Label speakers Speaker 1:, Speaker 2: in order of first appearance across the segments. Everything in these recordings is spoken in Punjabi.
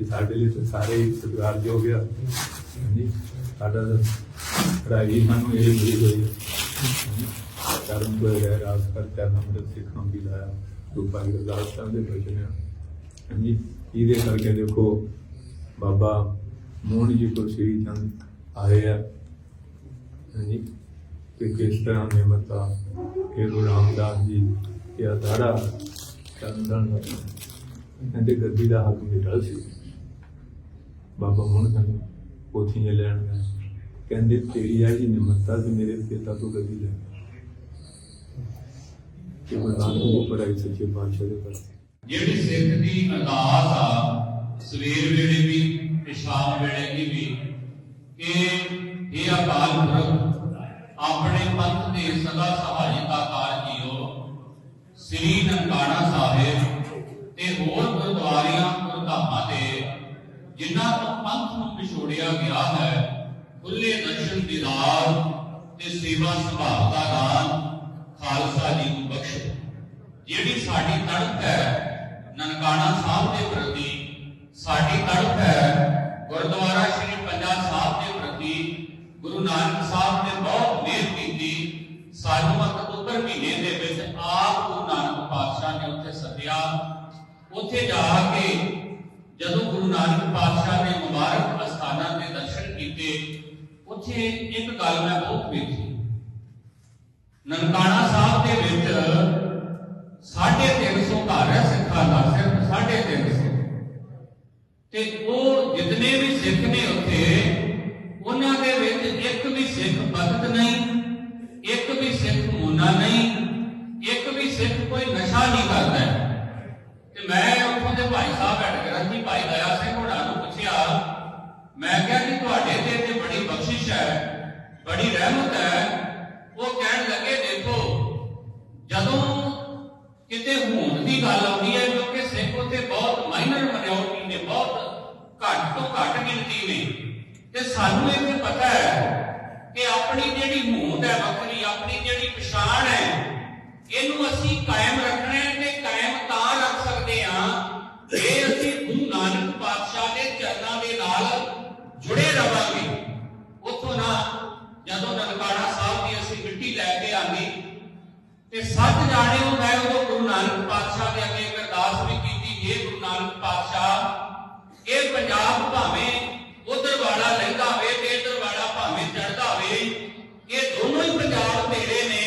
Speaker 1: ਤੇ ਸਾਡੇ ਲਈ ਤਾਂ ਸਾਰੇ ਹੀ ਸਤਿਕਾਰਯੋਗ ਆ। ਹਾਂਜੀ। ਸਾਡਾ ਤਾਂ ਪੜ੍ਹਾਈ ਸਾਨੂੰ ਇਹ ਮਿਲੀ ਹੋਈ ਕਰਨ ਕਰਮ ਕੋ ਹੈ ਰਾਸ ਕਰ ਕਰਨਾ ਮਤਲਬ ਸਿੱਖਾਂ ਦੀ ਲਾਇਆ। ਰੂਪਾ ਦੀ ਅਰਦਾਸ ਸਾਹਿਬ ਦੇ ਬਚਨ ਆ। ਹਾਂਜੀ। ਇਹਦੇ ਕਰਕੇ ਦੇਖੋ ਬਾਬਾ ਮੋਹਨ ਜੀ ਕੋ ਸ੍ਰੀ ਚੰਦ ਆਏ ਆ। ਹਾਂਜੀ। ਕਿ ਕਿਸ ਤਰ੍ਹਾਂ ਨੇ ਮਤਾ ਕਿ ਗੁਰੂ ਰਾਮਦਾਸ ਜੀ ਇਹ ਅਧਾਰਾ ਚੰਦਨ ਇਹਦੇ ਗੱਦੀ ਦਾ ਹੱਕ ਮਿਟਲ ਸੀ। ਬਾਬਾ ਮੋਹਨ ਸਿੰਘ ਪੋਥੀਆਂ ਲੈਣ ਗਏ ਕਹਿੰਦੇ, ਤੇਰੀ ਆ ਜੀ ਨਿਮਰਤਾ ਤੇ ਮੇਰੇ ਪਿਤਾ ਤੋਂ ਗੱਦੀ ਲੈ ਕਿ ਗੁਰਦਾਨ ਦੇ ਉੱਪਰ ਆਈ ਸੱਚੇ ਪਾਤਸ਼ਾਹ ਦੇ ਪਰ
Speaker 2: ਜਿਹੜੀ ਸਿੱਖ ਦੀ ਅਰਦਾਸ ਆ, ਸਵੇਰ ਵੇਲੇ ਵੀ ਤੇ ਸ਼ਾਮ ਵੇਲੇ ਦੀ ਵੀ ਕਿ ਇਹ ਅਕਾਲ ਪੁਰਖ, ਆਪਣੇ ਪੰਥ ਦੇ ਸਦਾ ਸਹਾਇਤਾ ਕਾਰ ਜੀਓ ਸ੍ਰੀ ਨਨਕਾਣਾ ਸਾਹਿਬ ਤੇ ਹੋਰ ਗੁਰਦੁਆਰਿਆਂ, ਗੁਰਧਾਮਾਂ ਦੇ ਜਿਨ੍ਹਾਂ ਤੋਂ ਪੰਥ ਨੂੰ ਵਿਛੋੜਿਆ ਗਿਆ ਹੈ ਖੁੱਲੇ ਦਰਸ਼ਨ ਦੀਦਾਰ ਤੇ ਸੇਵਾ ਸੰਭਾਲ ਦਾ ਦਾਨ ਖਾਲਸਾ ਜੀ ਨੂੰ ਬਖਸ਼। ਜਿਹੜੀ ਸਾਡੀ ਤੜਪ ਹੈ, ਨਨਕਾਣਾ ਸਾਹਿਬ ਦੇ ਪ੍ਰਤੀ, ਸਾਡੀ ਤੜਪ ਹੈ, ਗੁਰਦੁਆਰਾ ਸ੍ਰੀ ਪੰਜਾ ਸਾਹਿਬ ਦੇ ਪ੍ਰਤੀ, ਗੁਰੂ ਨਾਨਕ ਸਾਹਿਬ ਨੇ ਬਹੁਤ ਮਿਹਰ ਕੀਤੀ, ਸਾਨੂੰ ਅਕਤੂਬਰ ਮਹੀਨੇ ਦੇ ਵਿੱਚ ਆਪ ਗੁਰੂ ਨਾਨਕ ਪਾਤਸ਼ਾਹ ਨੇ ਉੱਥੇ ਸੱਦਿਆ। ਉੱਥੇ ਜਾ ਕੇ ਜਦੋਂ ਗੁਰੂ ਨਾਨਕ ਪਾਤਸ਼ਾਹ ਨੇ ਮੁਬਾਰਕ ਅਸਥਾਨਾਂ ਦੇ ਦਰਸ਼ਨ ਕੀਤੇ, ਉੱਥੇ ਇੱਕ ਗੱਲ ਮੈਂ ਬਹੁਤ ਵੇਖੀ। ਨਨਕਾਣਾ ਸਾਹਿਬ ਦੇ ਵਿੱਚ ਸਾਢੇ 300 ਘਰ ਹੈ ਸਿੱਖਾਂ ਦਾ, ਸਿਰਫ ਸਾਢੇ 300 ਤੇ ਉਹ ਜਿਤਨੇ ਵੀ ਸਿੱਖ ਨੇ ਉੱਥੇ ਉਹਨਾਂ ਦੇ ਵਿੱਚ ਇੱਕ ਵੀ ਸਿੱਖ ਬਖਤ ਨਹੀਂ ਇੱਕ ਵੀ ਸਿੱਖ ਮੋਨਾ ਨਹੀਂ ਇੱਕ ਵੀ ਸਿੱਖ ਕੋਈ ਨਸ਼ਾ ਨਹੀਂ ਕਰਦਾ ਹੈ। ਤੇ ਮੈਂ ਉੱਥੋਂ ਦੇ ਭਾਈ ਸਾਹਿਬ ਬੈਠ ਕੇ ਭਾਈ ਦਇਆ ਸਿੰਘ ਹੋਣਾ ਨੂੰ ਪੁੱਛਿਆ, ਮੈਂ ਕਿਹਾ ਕਿ ਤੁਹਾਡੇ ਤੇ ਤੇ ਬੜੀ ਬਖਸ਼ਿਸ਼ ਹੈ, ਬੜੀ ਰਹਿਮਤ ਹੈ। ਉਹ ਕਹਿਣ ਲੱਗੇ, ਦੇਖੋ, ਜਦੋਂ ਕਿਤੇ ਹੋਣ ਦੀ ਗੱਲ ਆਉਂਦੀ ਹੈ, ਕਿਉਂਕਿ ਸਿੱਖ ਉੱਥੇ ਬਹੁਤ ਮਾਈਨਰ ਮਿਨੋਰਟੀ ਨੇ, ਬਹੁਤ ਘੱਟ ਤੋਂ ਘੱਟ ਗਿਣਤੀ ਨੇ, ਤੇ ਸਾਨੂੰ ਇਹ ਪਤਾ ਹੈ ਕਿ ਆਪਣੀ ਜਿਹੜੀ ਹੋਂਦ ਹੈ ਵੱਖਰੀ, ਆਪਣੀ ਜਿਹੜੀ ਪਛਾਣ ਹੈ, ਇਹਨੂੰ ਅਸੀਂ ਕਾਇਮ ਰੱਖਣਾ ਹੈ ਤੇ ਕਾਇਮ ਤਾਂ ਤੇ ਸੱਤ ਜਾਣਿਓ ਮੈਂ ਉਦੋਂ ਗੁਰੂ ਨਾਨਕ ਪਾਤਸ਼ਾਹ ਦੇ ਅੱਗੇ ਇੱਕ ਅਰਦਾਸ ਵੀ ਕੀਤੀ ਇਹ ਗੁਰੂ ਨਾਨਕ ਪਾਤਸ਼ਾਹ, ਇਹ ਪੰਜਾਬ ਭਾਵੇਂ ਉਧਰ ਵਾਲਾ ਲਹਿੰਦਾ ਹੋਵੇ ਤੇ ਇਧਰ ਵਾਲਾ ਭਾਵੇਂ ਚੜਦਾ ਹੋਵੇ, ਇਹ ਦੋਨੋਂ ਹੀ ਪੰਜਾਬ ਤੇਰੇ ਨੇ,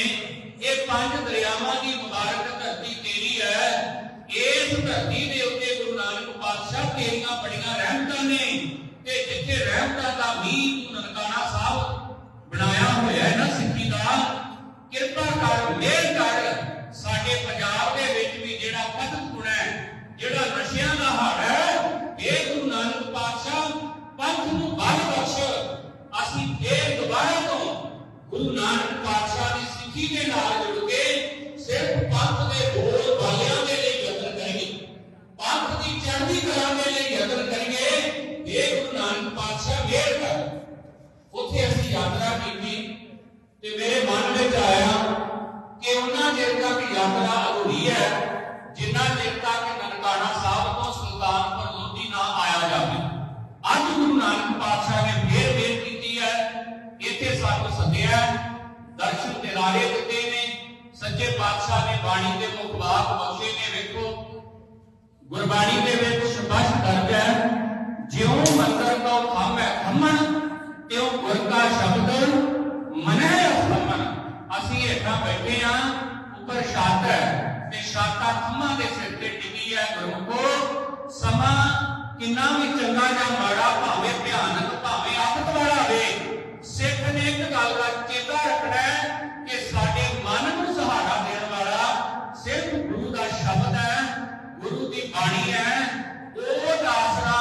Speaker 2: ਇਹ ਪੰਜ ਦਰਿਆਵਾਂ ਦੀ ਮੁਬਾਰਕ ਧਰਤੀ ਤੇਰੀ ਹੈ, ਇਸ ਧਰਤੀ ਦੇ ਉੱਤੇ ਗੁਰੂ ਨਾਨਕ ਪਾਤਸ਼ਾਹ ਤੇਰੀਆਂ ਬੜੀਆਂ ਰਹਿਮਤਾਂ ਨੇ, ਤੇ ਜਿੱਥੇ ਰਹਿਮਤਾਂ ਦਾ ਮੀਂਹ ਤੂੰ ਨਨਕਾਣਾ ਸਾਹਿਬ ਬਣਾਇਆ ਹੋਇਆ ਹੈ ਨਾ ਸਿੱਖੀ ਦਾ ਕਿਰਪਾ ਕਰ, ਮਿਹਰ ਕਰ। ਸਾਡੇ ਪੰਜਾਬ ਦੇ ਵਿੱਚ ਵੀ ਜਿਹੜਾ ਪਤਨ ਗੁਣਾ ਹੈ, ਜਿਹੜਾ ਨਸ਼ਿਆਂ ਦਾ ਹਾੜ ਹੈ, ਇਹ ਗੁਰੂ ਨਾਨਕ ਪਾਤਸ਼ਾਹ ਪੰਥ ਨੂੰ ਬਲ ਬਖਸ਼। ਅਸੀਂ ਫੇਰ ਦੁਬਾਰਾ ਤੋਂ ਗੁਰੂ ਨਾਨਕ ਪਾਤਸ਼ਾਹ ਦੀ ਸਿੱਖੀ ਦੇ ਨਾਲ ਜੁੜ ਕੇ ਸਿਰਫ ਪੰਥ ਦੇ ਬੋਲ ਬਾਲਿਆਂ ਦੇ ਲਈ ਯਤਨ ਕਰੀਏ। ਪੰਥ ਦੀ ਚੜ੍ਹਦੀ ਕਲਾ ਦੇ ਲਈ ਯਤਨ ਕਰੀਏ। ਇਹ ਗੁਰੂ ਨਾਨਕ ਪਾਤਸ਼ਾਹ ਮਿਹਰ ਕਰ। ਉੱਥੇ ਅਸੀਂ ਯਾਤਰਾ ਕੀਤੀ ਤੇ ਮੇਰੇ ਹੈ ਜਿੰਨਾ ਚਿਰ ਤੱਕ ਨਨਕਾਣਾ ਸਾਹਿਬ ਤੋਂ ਸੁਲਤਾਨਪੁਰ ਲੋਧੀ ਨਾ ਆਇਆ ਜਾਵੇ। ਅੱਜ ਗੁਰੂ ਨਾਨਕ ਪਾਤਸ਼ਾਹ ਨੇ ਫੇਰ ਬੇਨਤੀ ਕੀਤੀ ਹੈ ਇੱਥੇ ਸਾਨੂੰ ਸੱਦਿਆ ਹੈ, ਦਰਸ਼ਨ ਦਿਦਾਰੇ ਦਿੱਤੇ ਨੇ। ਸੱਚੇ ਪਾਤਸ਼ਾਹ ਨੇ ਬਾਣੀ ਦੇ ਮੁਖਬਾਤ ਬਖਸ਼ੇ ਨੇ। ਵੇਖੋ ਗੁਰਬਾਣੀ ਦੇ ਵਿੱਚ ਸਪਸ਼ਟ ਦਰਜ ਹੈ ਜਿਉ ਮੰਤਰ ਕੋ ਥੰਮੈ ਥੰਮਣ ਤਿਉ ਗੁਰ ਕਾ ਸ਼ਬਦ ਮਨੈ ਥੰਮਣ ਅਸੀਂ ਹੇਠਾਂ ਬੈਠੇ ਆ ਉੱਪਰ ਛੱਤ ਹੈ। ਕਿੰਨਾ ਵੀ ਚੰਗਾ ਜਾਂ ਮਾੜਾ, ਭਾਵੇਂ ਭਿਆਨਕ, ਭਾਵੇਂ ਆਫਤ ਵਾਲਾ ਹੋਵੇ, ਸਿੱਖ ਨੇ ਇੱਕ ਗੱਲ ਦਾ ਚੇਤਾ ਰੱਖਣਾ ਹੈ ਕਿ ਸਾਡੇ ਮਨ ਨੂੰ ਸਹਾਰਾ ਦੇਣ ਵਾਲਾ ਸਿਰਫ ਗੁਰੂ ਦਾ ਸ਼ਬਦ ਹੈ, ਗੁਰੂ ਦੀ ਬਾਣੀ ਹੈ। ਉਹ ਆਸਰਾ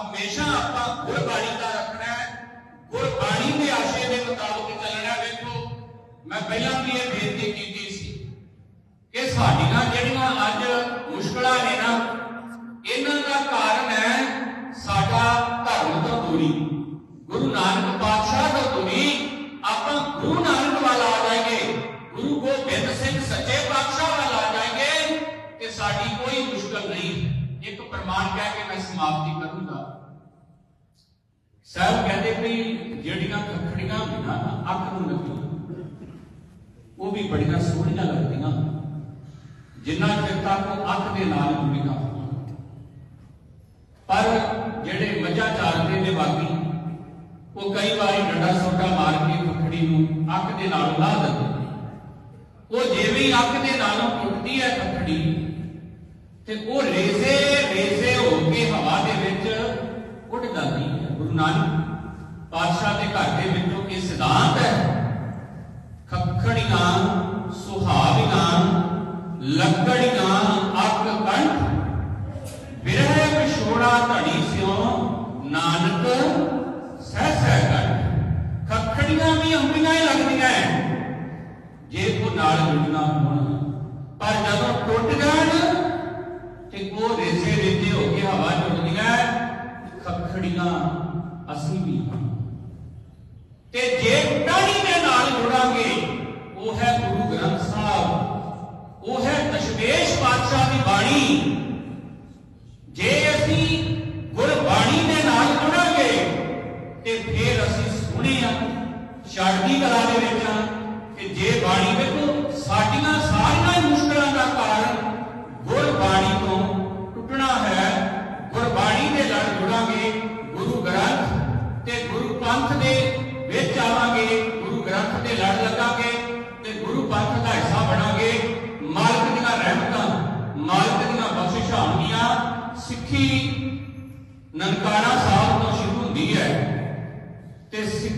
Speaker 2: ਹਮੇਸ਼ਾ ਆਪਾਂ ਗੁਰਬਾਣੀ ਦਾ ਰੱਖਣਾ ਹੈ। ਗੁਰਬਾਣੀ ਦੇ ਆਸ਼ੇ ਦੇ ਮੁਤਾਬਕ ਚੱਲਣਾ ਵੇਖੋ, ਮੈਂ ਪਹਿਲਾਂ ਵੀ ਇਹ ਬੇਨਤੀ ਕੀਤੀ ਸੀ ਗੁਰੂ ਨਾਨਕ ਪਾਤਸ਼ਾਹ ਤੋਂ ਦੂਰੀ ਆਪਾਂ ਗੁਰੂ ਨਾਨਕ ਵੱਲ ਆ ਜਾਏਗੇ ਗੁਰੂ ਗੋਬਿੰਦ ਸਿੰਘ ਸੱਚੇ ਪਾਤਸ਼ਾਹ ਵੱਲ ਆ ਜਾਏਗੇ ਕਿ ਸਾਡੀ ਕੋਈ ਮੁਸ਼ਕਲ ਨਹੀਂ ਇੱਕ ਪ੍ਰਮਾਣ ਕਹਿ ਕੇ ਮੈਂ ਸਮਾਪਤੀ ਕਰੂੰਗਾ ਸਾਹਿਬ ਕਹਿੰਦੇ ਵੀ ਜਿਹੜੀਆਂ ਖਖੜੀਆਂ ਹੁੰਦੀਆਂ ਨਾ ਅੱਖ ਨੂੰ ਲੱਗੀਆਂ ਉਹ ਵੀ ਬੜੀਆਂ ਸੋਹਣੀਆਂ ਲੱਗਦੀਆਂ ਜਿੰਨਾ ਚਿਰ ਤੱਕ ਉਹ ਅੱਖ ਦੇ ਨਾਲ ਜੁੜੀਆਂ ਹੋਣ ਪਰ ਜਿਹੜੇ ਮੱਝਾਂ ਚਾਰਦੇ ਨੇ ਬਾਕੀ ਉਹ ਕਈ ਵਾਰੀ ਡੰਡਾ ਸੋਟਾ ਮਾਰ ਕੇ ਖਖੜੀ ਨੂੰ ਅੱਖ ਦੇ ਨਾਲ ਲਾ ਦਿੰਦੇ ਉਹ ਜਿਵੇਂ ਅੱਖ ਦੇ ਨਾਲੋਂ ਟੁੱਟਦੀ ਹੈ ਖਖੜੀ ਤੇ ਉਹ ਰੇਜ਼ੇ ਰੇਜ਼ੇ ਹੋ ਕੇ ਹਵਾ ਦੇ ਵਿੱਚ ਉੱਡ ਜਾਂਦੀ ਹੈ। ਗੁਰੂ ਨਾਨਕ ਪਾਤਸ਼ਾਹ ਦੇ ਘਰ ਦੇ ਵਿੱਚੋਂ ਇਹ ਸਿਧਾਂਤ ਹੈ ਖਖੜੀਆਂ ਸੁਹਾਵੀਆਂ ਜੇ ਕੋ ਹੋਣ ਪਰ ਜਦੋਂ ਟੁੱਟ ਜਾਣ ਤੇ ਉਹ ਰੇਸੇ ਰੇਤੇ ਹੋ ਕੇ ਹਵਾ ਜੁੜਦੀਆਂ ਖਖੜੀਆਂ ਅਸੀਂ ਵੀ ਤੇ ਜੇ ਟਾਹਣੀ ਦੇ ਨਾਲ ਜੁੜਾਂਗੇ, ਉਹ ਹੈ ਗੁਰੂ ਗ੍ਰੰਥ ਸਾਹਿਬ, ਉਹ ਹੈ ਦਸ਼ਮੇਸ਼ ਪਾਤਸ਼ਾਹ ਦੀ ਬਾਣੀ। ਜੇ ਅਸੀਂ ਗੁਰਬਾਣੀ ਦੇ ਨਾਲ ਜੁੜਾਂਗੇ, ਤੇ ਫਿਰ ਅਸੀਂ ਸੁਣੇ ਆ ਛੜਦੀ ਕਲਾ ਦੇ ਵਿੱਚ ਆ ਕਿ ਜੇ ਬਾਣੀ ਵੇਖੋ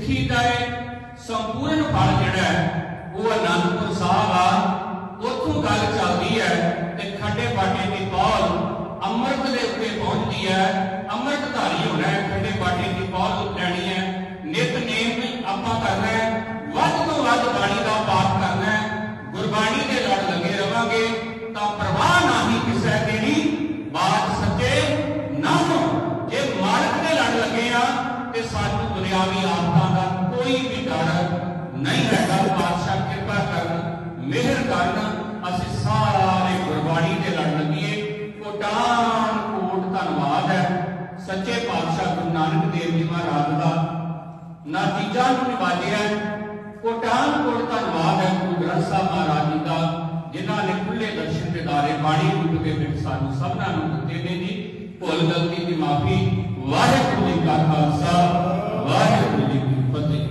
Speaker 2: ਸਿੱਖੀ ਦਾ ਸੰਪੂਰਨ ਫਲ ਜਿਹੜਾ ਹੈ, ਉਹ ਅਨੰਦਪੁਰ ਸਾਹਿਬ ਆ। ਉੱਥੋਂ ਗੱਲ ਚੱਲਦੀ ਹੈ ਤੇ ਖੱਡੇ ਬਾਟੇ ਦੀ ਪੌਲ ਅੰਮ੍ਰਿਤ ਦੇ ਉੱਤੇ ਪਹੁੰਚਦੀ ਹੈ। ਅੰਮ੍ਰਿਤ ਧਾਰੀ ਹੋਣਾ ਹੈ, ਖੱਡੇ ਬਾਟੇ ਦੀ ਪੌਲ ਲੈਣੀ ਹੈ। ਨਿਤਨੇਮ ਆਪਾਂ ਕਰਨਾ ਹੈ, ਵੱਧ ਤੋਂ ਵੱਧ ਬਾਣੀ ਦਾ ਪਾਠ ਕਰਨਾ ਹੈ। ਗੁਰਬਾਣੀ ਦੇ ਲੜ ਲੱਗੇ ਰਵਾਂਗੇ, ਤਾਂ ਪ੍ਰਵਾਹ ਕਰਨ ਅਸੀਂ ਸਾਰੇ ਗੁਰਬਾਣੀ ਦੇ ਲੜ ਲੱਗੀਏ। ਕੋਟਾਨ ਕੋਟ ਧੰਨਵਾਦ ਹੈ। ਸੱਚੇ ਪਾਤਸ਼ਾਹ ਗੁਰੂ ਨਾਨਕ ਦੇਵ ਜੀ ਮਹਾਰਾਜ ਦਾ। ਨਤੀਜਾ ਨੂੰ ਨਿਵਾਜਿਆ ਕੋਟਾਨ ਕੋਟ ਧੰਨਵਾਦ ਹੈ ਗੁਰੂ ਗ੍ਰੰਥ ਸਾਹਿਬ ਮਹਾਰਾਜ ਜੀ ਦਾ, ਜਿਨ੍ਹਾਂ ਨੇ ਖੁੱਲੇ ਦਰਸ਼ਨ ਦੇ ਦਾਰੇ ਬਾਣੀ ਰੂਪ ਦੇ ਵਿੱਚ ਸਾਨੂੰ ਸਭਨਾਂ ਨੂੰ ਦਿੱਤੇ ਨੇ ਜੀ। ਭੁੱਲ ਗਲਤੀ ਦੀ ਮਾਫੀ। ਵਾਹਿਗੁਰੂ ਜੀ ਕਾ ਖਾਲਸਾ, ਵਾਹਿਗੁਰੂ ਜੀ ਕੀ ਫਤਿਹ।